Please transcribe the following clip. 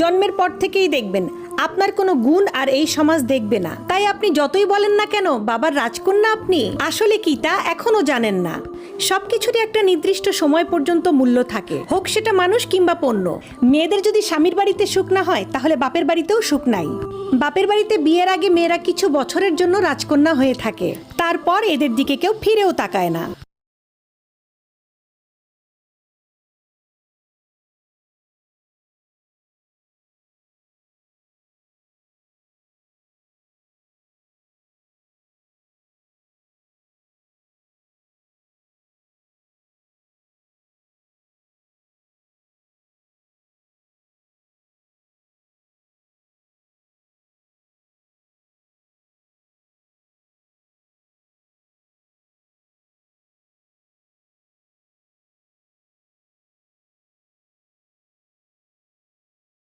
জন্মের পর থেকেই দেখবেন, আপনার কোনো গুণ আর এই সমাজ দেখবে না। তাই আপনি যতই বলেন না কেন, বাবার রাজকন্যা আপনি। আসলে কি তা এখনও জানেন না। সবকিছুরই একটা নির্দিষ্ট সময় পর্যন্ত মূল্য থাকে। হোক সেটা মানুষ কিংবা পণ্য। মেয়েদের যদি স্বামীর বাড়িতে সুখ না হয়, তাহলে বাপের বাড়িতেও সুখ নাই। বাপের বাড়িতে বিয়ের আগে মেয়েরা কিছু বছরের জন্য রাজকন্যা হয়ে থাকে। তারপর এদের দিকে কেউ ফিরেও তাকায় না।